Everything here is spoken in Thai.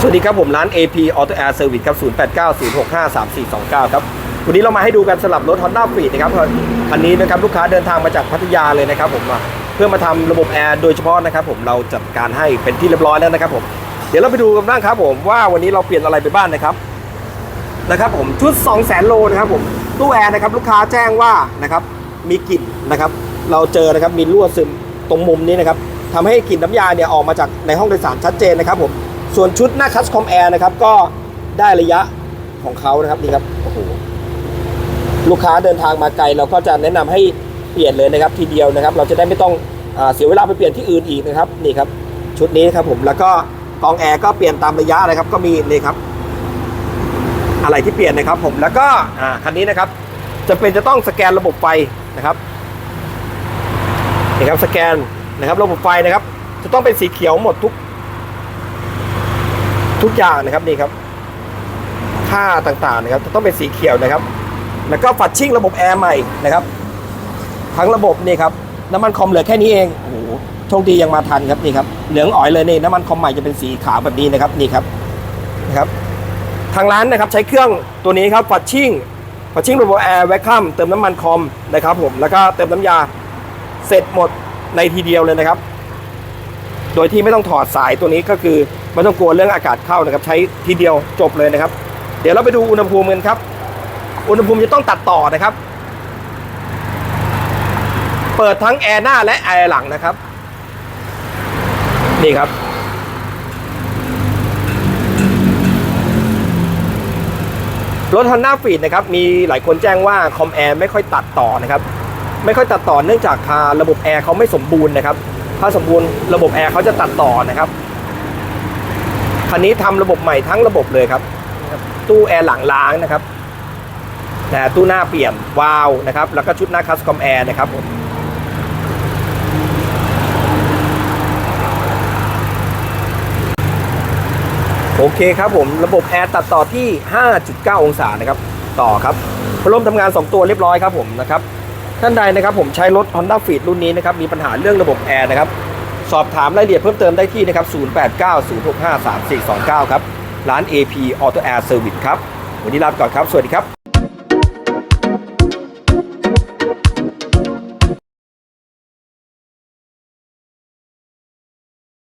สวัสดีครับผมร้าน AP Auto Air Service ครับ 0890653429 ครับ วันนี้เรามาให้ดูกันสลับรถ Honda f e e d นะครับคันนี้นะครับลูกค้าเดินทางมาจากพัทยาเลยนะครับผมเพื่อมาทำระบบแอร์โดยเฉพาะนะครับผมเราจัดการให้เป็นที่เรียบร้อยแล้วนะครับผมเดี๋ยวเราไปดูกันบ้างครับผมว่าวันนี้เราเปลี่ยนอะไรไปบ้างนะครับนะครับผมชุด 2 0 0 0 0 0 โลนะครับผมตู้แอร์นะครับลูกค้าแจ้งว่านะครับมีกลิ่นนะครับเราเจอนะครับมีรั่วซึมตรงมุมนี้นะครับทำให้กลิ่นน้ำยาเนี่ยออกมาจากในห้องโดยสารชัดเจนนะครับผม ส่วนชุดหน้าคัสคอมแอร์นะครับก็ได้ระยะของเขานะครับนี่ครับโอ้โหลูกค้าเดินทางมาไกลเราก็จะแนะนำให้เปลี่ยนเลยนะครับทีเดียวนะครับ เราจะได้ไม่ต้องอเสียเวลาไปเปลี่ยนที่อื่นอีกนะครับนี่ครับชุดนี้ครับผมแล้วก็กองแอร์ก็เปลี่ยนตามระยะนะครับ ก็มีนี่ครับ อะไรที่เปลี่ยนนะครับผมแล้วก็อันนี้นะครับจะเป็นจะต้องสแกนระบบไฟนะครับนี่ครับสแกนนะครับระบบไฟนะครับ จะต้องเป็นสีเขียวหมดทุก ทุกอย่างนะครับนี่ครับ ค่าต่างๆนะครับจะต้องเป็นสีเขียวนะครับ แล้วก็ฝัดชิ่งระบบแอร์ใหม่นะครับ ทั้งระบบนี่ครับน้ำมันคอมเหลือแค่นี้เองโอ้โหโชคดียังมาทันครับนี่ครับเหลืองอ๋อยเลยนี่น้ำมันคอมใหม่จะเป็นสีขาวแบบนี้นะครับนี่ครับนะครับทางร้านนะครับใช้เครื่องตัวนี้ครับฝัดชิ่งฝัดชิ่งระบบแอร์แวคคัมเติมน้ำมันคอมนะครับผมแล้วก็เติมน้ำยาเสร็จหมดในทีเดียวเลยนะครับ โดยที่ไม่ต้องถอดสายตัวนี้ก็คือไม่ต้องกลัวเรื่องอากาศเข้านะครับ ใช้ทีเดียวจบเลยนะครับ เดี๋ยวเราไปดูอุณหภูมิกันครับ อุณหภูมิจะต้องตัดต่อนะครับ เปิดทั้งแอร์หน้าและแอร์หลังนะครับ นี่ครับรถ Honda f e e d นะครับมีหลายคนแจ้งว่าคอมแอร์ไม่ค่อยตัดต่อนะครับ ไม่ค่อยตัดต่อเนื่องจากคาระบบแอร์เขาไม่สมบูรณ์นะครับ ถ้าสมบูรณ์ระบบแอร์เขาจะตัดต่อนะครับคันนี้ทำระบบใหม่ทั้งระบบเลยครับ ตู้แอร์หลังล้างนะครับแต่ตู้หน้าเปลี่ยนวาวนะครับ แล้วก็ชุดหน้าคัสคอมแอร์นะครับผมโอเคครับผมระบบแอร์ตัดต่อที่ 5.9 องศานะครับ ต่อครับพัดลมทำงาน 2 ตัวเรียบร้อยครับผมนะครับ ท่านใดนะครับผมใช้รถ Honda Fit รุ่นนี้นะครับมีปัญหาเรื่องระบบแอร์นะครับสอบถามรายละเอียดเพิ่มเติมได้ที่นะครับ 0890653429 ครับ ร้าน AP Auto Air Service ครับ วันนี้ลาไปก่อนครับ สวัสดีครับ